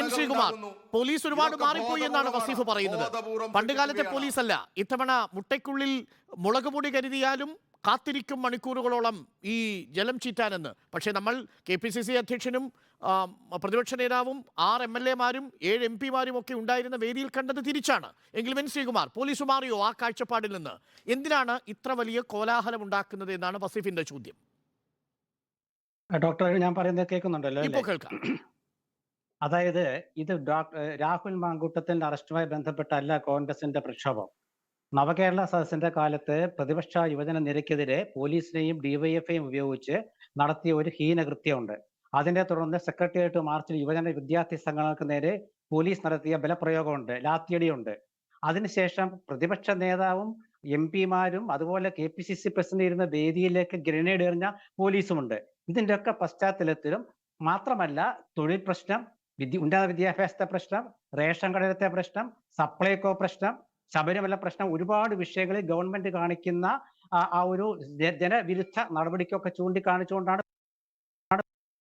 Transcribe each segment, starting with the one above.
N Sreekumar police ഒരുപാട് മാറിപ്പോയി എന്നാണ് വസീഫ് പറയുന്നത്. പണ്ടുകാലത്തെ പണ്ട് കാലത്തെ സൃഷ്ടിക്കുകയാണ്. പോലീസല്ല. ഇത്തവണ മുട്ടയ്ക്കുള്ളിൽ മുളക് പൊടി കരുതിയാലും കാത്തിരിക്കും മണിക്കൂറുകളോളം ഈ ജലം ചീറ്റാനെന്ന്. പക്ഷേ നമ്മൾ കെ പി സി സി അധ്യക്ഷനും പ്രതിപക്ഷ നേതാവും ആറ് എം എൽ എമാരും ഏഴ് എം പിമാരും ഒക്കെ ഉണ്ടായിരുന്ന വേദിയിൽ കണ്ടത് തിരിച്ചാണ്. എങ്കിലും എൻ ശ്രീകുമാർ പോലീസ് മാറിയോ ആ കാഴ്ചപ്പാടിൽ നിന്ന്? എന്തിനാണ് ഇത്ര വലിയ കോലാഹലം ഉണ്ടാക്കുന്നത് എന്നാണ് വസീഫിന്റെ ചോദ്യം. ഡോക്ടർ ഞാൻ പറയുന്നത് കേൾക്കുന്നുണ്ടല്ലോ ഇപ്പോൾ കേൾക്കാം. അതായത് ഇത് രാഹുൽ മാങ്കൂട്ടത്തിന്റെ അറസ്റ്റുമായി ബന്ധപ്പെട്ടല്ല കോൺഗ്രസിന്റെ പ്രക്ഷോഭം. നവകേരള സദസ്സിന്റെ കാലത്ത് പ്രതിപക്ഷ യുവജന നിരക്കെതിരെ പോലീസിനെയും ഡിവൈഎഫ്ഐയും ഉപയോഗിച്ച് നടത്തിയ ഒരു ഹീനകൃത്യമുണ്ട്. അതിനെ തുടർന്ന് സെക്രട്ടേറിയറ്റ് മാർച്ചിൽ യുവജന വിദ്യാർത്ഥി സംഘടനകൾക്ക് നേരെ പോലീസ് നടത്തിയ ബലപ്രയോഗമുണ്ട് ലാത്തിയടിയുണ്ട് അതിനുശേഷം പ്രതിപക്ഷ നേതാവും എം പിമാരും അതുപോലെ K P C C president ഇരുന്ന വേദിയിലേക്ക് ഗ്രനേഡ് എറിഞ്ഞ പോലീസുമുണ്ട്. ഇതിന്റെയൊക്കെ പശ്ചാത്തലത്തിലും മാത്രമല്ല തൊഴിൽ പ്രശ്നം വിദ്യ ഉന്നത വിദ്യാഭ്യാസത്തെ പ്രശ്നം റേഷൻ കടയിലത്തെ പ്രശ്നം സപ്ലൈകോ പ്രശ്നം ശബരിമല പ്രശ്നം ഒരുപാട് വിഷയങ്ങളിൽ ഗവൺമെന്റ് കാണിക്കുന്ന ആ ഒരു ജനവിരുദ്ധ നടപടിക്കൊക്കെ ചൂണ്ടിക്കാണിച്ചുകൊണ്ടാണ്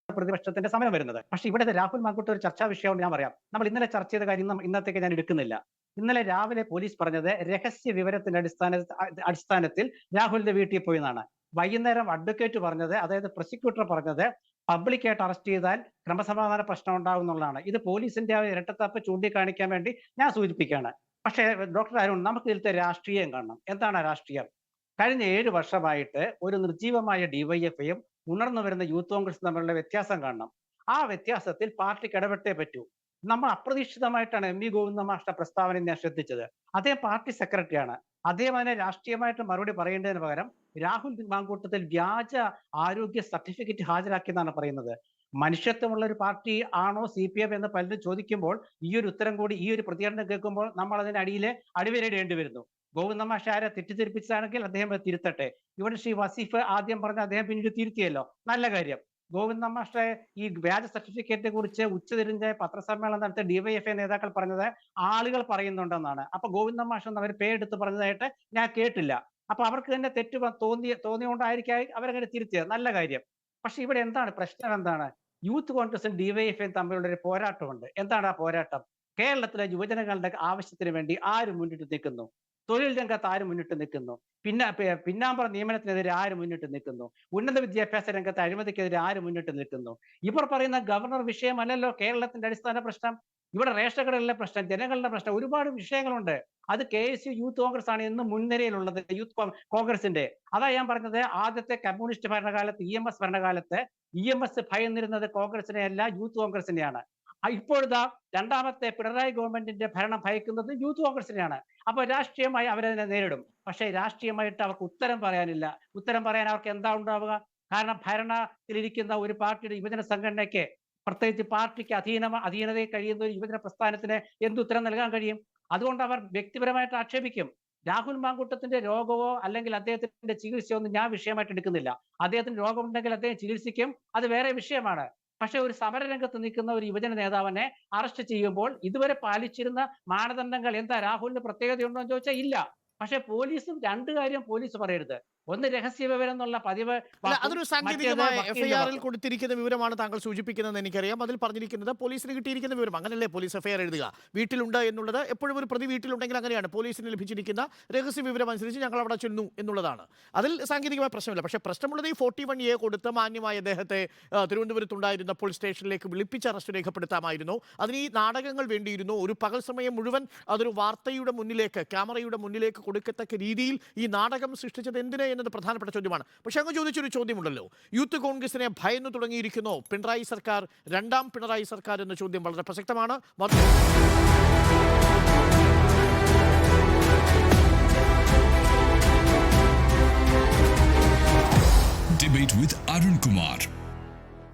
പ്രതിപക്ഷത്തിന്റെ സമയം വരുന്നത്. പക്ഷെ ഇവിടെ രാഹുൽ മാങ്കൂട്ട് ഒരു ചർച്ചാ വിഷയമുണ്ട് ഞാൻ പറയാം. നമ്മൾ ഇന്നലെ ചർച്ച ചെയ്ത കാര്യം ഇന്ന് ഇന്നത്തേക്ക് ഞാൻ എടുക്കുന്നില്ല. ഇന്നലെ രാവിലെ പോലീസ് പറഞ്ഞത് രഹസ്യ വിവരത്തിന്റെ അടിസ്ഥാന അടിസ്ഥാനത്തിൽ രാഹുലിന്റെ വീട്ടിൽ പോയി എന്നാണ്. വൈകുന്നേരം അഡ്വക്കേറ്റ് പറഞ്ഞത് അതായത് പ്രോസിക്യൂട്ടർ പറഞ്ഞത് പബ്ലിക്കായിട്ട് അറസ്റ്റ് ചെയ്താൽ ക്രമസമാധാന പ്രശ്നം ഉണ്ടാകും എന്നുള്ളതാണ്. ഇത് പോലീസിന്റെ ആ ഇരട്ടത്താപ്പ് ചൂണ്ടിക്കാണിക്കാൻ വേണ്ടി ഞാൻ സൂചിപ്പിക്കുകയാണ്. പക്ഷേ ഡോക്ടർ അരുൺ നമുക്ക് ഇതിലത്തെ രാഷ്ട്രീയം കാണണം. എന്താണ് രാഷ്ട്രീയം? കഴിഞ്ഞ ഏഴ് വർഷമായിട്ട് ഒരു നിർജീവമായ ഡിവൈഎഫ്ഐയും ഉണർന്നു വരുന്ന യൂത്ത് കോൺഗ്രസ് തമ്മിലുള്ള വ്യത്യാസം കാണണം. ആ വ്യത്യാസത്തിൽ പാർട്ടിക്ക് ഇടപെട്ടേ പറ്റൂ. നമ്മൾ അപ്രതീക്ഷിതമായിട്ടാണ് എം വി ഗോവിന്ദ പ്രസ്താവന ഞാൻ ശ്രദ്ധിച്ചത്. അദ്ദേഹം പാർട്ടി സെക്രട്ടറിയാണ്. അദ്ദേഹം അതിനെ രാഷ്ട്രീയമായിട്ട് മറുപടി പറയേണ്ടതിന് പകരം രാഹുൽ മാങ്കൂട്ടത്തിൽ വ്യാജ ആരോഗ്യ സർട്ടിഫിക്കറ്റ് ഹാജരാക്കിയെന്നാണ് പറയുന്നത്. മനുഷ്യത്വമുള്ള ഒരു പാർട്ടി ആണോ സി പി എം എന്ന് പലരും ചോദിക്കുമ്പോൾ ഈ ഒരു ഉത്തരം കൂടി ഈ ഒരു പ്രതികരണം കേൾക്കുമ്പോൾ നമ്മൾ അതിന്റെ അടിയിലെ അടിവരയിടേണ്ടി വരുന്നു. ഗോവിന്ദമ്മ ഷാരെ തെറ്റിദ്ധരിപ്പിച്ചതാണെങ്കിൽ അദ്ദേഹം തിരുത്തട്ടെ. ഇവിടെ ശ്രീ വസീഫ് ആദ്യം പറഞ്ഞ അദ്ദേഹം പിന്നീട് തിരുത്തിയല്ലോ. നല്ല കാര്യം. ഗോവിന്ദമ്മ ഷാ ഈ വ്യാജ സർട്ടിഫിക്കറ്റിനെ കുറിച്ച് ഉച്ചതിരിഞ്ഞ് പത്രസമ്മേളനം നടത്തിയ ഡിവൈഎഫ്ഐ നേതാക്കൾ പറഞ്ഞത് ആളുകൾ പറയുന്നുണ്ടെന്നാണ്. അപ്പൊ ഗോവിന്ദൻ മാഷ് എന്ന് അവർ പേരെടുത്ത് പറഞ്ഞതായിട്ട് ഞാൻ കേട്ടില്ല. അപ്പൊ അവർക്ക് തന്നെ തെറ്റ് തോന്നിയ തോന്നിയോണ്ടായിരിക്കും അവരങ്ങനെ തിരുത്തിയത്. നല്ല കാര്യം. പക്ഷെ ഇവിടെ എന്താണ് പ്രശ്നം എന്താണ്? യൂത്ത് കോൺഗ്രസും ഡിവൈഎഫ്ഐയും തമ്മിലുള്ള ഒരു പോരാട്ടമുണ്ട്. എന്താണ് ആ പോരാട്ടം? കേരളത്തിലെ യുവജനങ്ങളുടെ ആവശ്യത്തിന് വേണ്ടി ആര് മുന്നിട്ട് നിൽക്കുന്നു? തൊഴിൽ രംഗത്ത് ആര് മുന്നിട്ട് നിൽക്കുന്നു? പിന്നെ പിന്നാമ്പുറ നിയമനത്തിനെതിരെ ആര് മുന്നിട്ട് നിൽക്കുന്നു? ഉന്നത വിദ്യാഭ്യാസ രംഗത്ത് അഴിമതിക്കെതിരെ ആര് മുന്നിട്ട് നിൽക്കുന്നു? ഇവർ പറയുന്ന ഗവർണർ വിഷയമല്ലല്ലോ കേരളത്തിന്റെ അടിസ്ഥാന പ്രശ്നം. ഇവിടെ റേഷൻ കടകളിലെ പ്രശ്നം ജനങ്ങളുടെ പ്രശ്നം ഒരുപാട് വിഷയങ്ങളുണ്ട്. അത് K S U youth Congress ആണ് ഇന്ന് മുൻനിരയിലുള്ളത് യൂത്ത് കോൺഗ്രസിന്റെ. അതാ ഞാൻ പറഞ്ഞത് ആദ്യത്തെ കമ്മ്യൂണിസ്റ്റ് ഭരണകാലത്ത് ഇ എം എസ് ഭരണകാലത്ത് ഇ എം എസ് ഭയന്നിരുന്നത് കോൺഗ്രസിനെയല്ല യൂത്ത് കോൺഗ്രസിനെയാണ്. ഇപ്പോഴത്തെ രണ്ടാമത്തെ പിണറായി ഗവൺമെന്റിന്റെ ഭരണം ഭയക്കുന്നത് യൂത്ത് കോൺഗ്രസിനെയാണ്. അപ്പോൾ രാഷ്ട്രീയമായി അവരതിനെ നേരിടും. പക്ഷേ രാഷ്ട്രീയമായിട്ട് അവർക്ക് ഉത്തരം പറയാനില്ല. ഉത്തരം പറയാൻ അവർക്ക് എന്താ ഉണ്ടാവുക? കാരണം ഭരണത്തിലിരിക്കുന്ന ഒരു പാർട്ടിയുടെ യുവജന സംഘടനയ്ക്ക് പ്രത്യേകിച്ച് പാർട്ടിക്ക് അധീന അധീനതയിൽ കഴിയുന്ന ഒരു യുവജന പ്രസ്ഥാനത്തിന് എന്തുത്തരം നൽകാൻ കഴിയും? അതുകൊണ്ട് അവർ വ്യക്തിപരമായിട്ട് ആക്ഷേപിക്കും. രാഹുൽ മാങ്കൂട്ടത്തിന്റെ രോഗമോ അല്ലെങ്കിൽ അദ്ദേഹത്തിന്റെ ചികിത്സയോ ഒന്നും ഞാൻ വിഷയമായിട്ട് എടുക്കുന്നില്ല. അദ്ദേഹത്തിന് രോഗമുണ്ടെങ്കിൽ അദ്ദേഹം ചികിത്സിക്കും. അത് വേറെ വിഷയമാണ്. പക്ഷെ ഒരു സമരരംഗത്ത് നിൽക്കുന്ന ഒരു യുവജന നേതാവിനെ അറസ്റ്റ് ചെയ്യുമ്പോൾ ഇതുവരെ പാലിച്ചിരുന്ന മാനദണ്ഡങ്ങൾ എന്താ രാഹുലിന് പ്രത്യേകതയുണ്ടോ എന്ന് ചോദിച്ചാൽ ഇല്ല. പക്ഷെ പോലീസും രണ്ട് കാര്യം പോലീസ് പറയരുത്. ഒന്ന് രഹസ്യ വിവരം എന്നുള്ള പതിവ് അതൊരു സാങ്കേതികമായി എഫ്ഐആറിൽ കൊടുത്തിരിക്കുന്ന വിവരമാണ് താങ്കൾ സൂചിപ്പിക്കുന്നത് എനിക്കറിയാം. അതിൽ പറഞ്ഞിരിക്കുന്നത് പോലീസിന് കിട്ടിയിരിക്കുന്ന വിവരം. അങ്ങനല്ലേ പോലീസ് എഫ്ഐആർ എഴുതുക? വീട്ടിലുണ്ട് എന്നുള്ളത് എപ്പോഴും ഒരു പ്രതി വീട്ടിലുണ്ടെങ്കിൽ അങ്ങനെയാണ്. പോലീസിന് ലഭിച്ചിരിക്കുന്ന രഹസ്യ വിവരം അനുസരിച്ച് ഞങ്ങൾ അവിടെ ചെന്നു എന്നുള്ളതാണ്. അതിൽ സാങ്കേതികമായ പ്രശ്നമില്ല. പക്ഷേ പ്രശ്നമുള്ളത് ഈ ഫോർട്ടി വൺ എ കൊടുത്ത് മാന്യമായ അദ്ദേഹത്തെ തിരുവനന്തപുരത്തുണ്ടായിരുന്നപ്പോൾ സ്റ്റേഷനിലേക്ക് വിളിപ്പിച്ച് അറസ്റ്റ് രേഖപ്പെടുത്താമായിരുന്നു. അതിന് ഈ നാടകങ്ങൾ വേണ്ടിയിരുന്നു. ഒരു പകൽ സമയം മുഴുവൻ അതൊരു വാർത്തയുടെ മുന്നിലേക്ക് ക്യാമറയുടെ മുന്നിലേക്ക് കൊടുക്കത്തക്ക രീതിയിൽ ഈ നാടകം സൃഷ്ടിച്ചത് എന്തിനെ എന്നത് പ്രധാനപ്പെട്ട ചോദ്യമാണ്. പക്ഷെ അങ്ങ് ചോദിച്ചൊരു ചോദ്യമുണ്ടല്ലോ. യൂത്ത് കോൺഗ്രസിനെ ഭയന്നു തുടങ്ങിയിരിക്കുന്നു പിണറായി സർക്കാർ രണ്ടാം പിണറായി സർക്കാർ എന്ന ചോദ്യം വളരെ പ്രസക്തമാണ്.